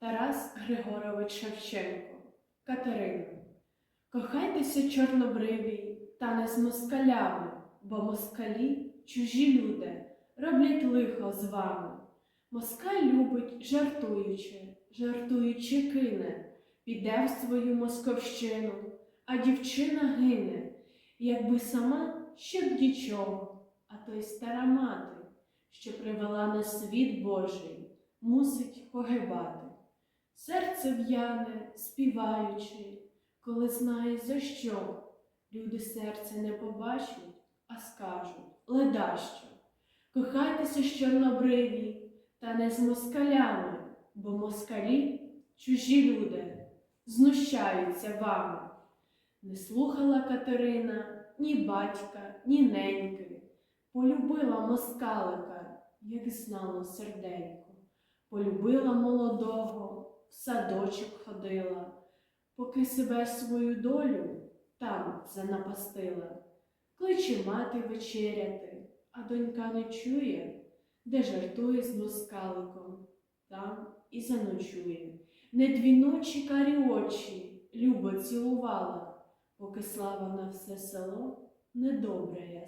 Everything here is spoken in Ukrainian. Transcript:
Тарас Григорович Шевченко, Катерина. Кохайтеся, чорнобриві, та не з москалями, бо москалі чужі люди роблять лихо з вами. Москаль любить, жартуючи, жартуючи кине, піде в свою московщину, а дівчина гине, якби сама ще б нічого, а то й стара мати, що привела на світ Божий, мусить погибати. Серце в'яне, співаючи, коли знає за що, люди серця не побачать, а скажуть ледащо. Кохайтеся з чорнобриві, та не з москалями, бо москалі чужі люди знущаються вами. Не слухала Катерина ні батька, ні неньки, полюбила москалика, як знало серденько, полюбила молодого, в садочок ходила, поки себе свою долю там занапастила. Кличе мати вечеряти, а донька не чує, де жартує з москаликом, там і заночує. Не дві ночі карі очі любо цілувала, поки слава на все село недобре я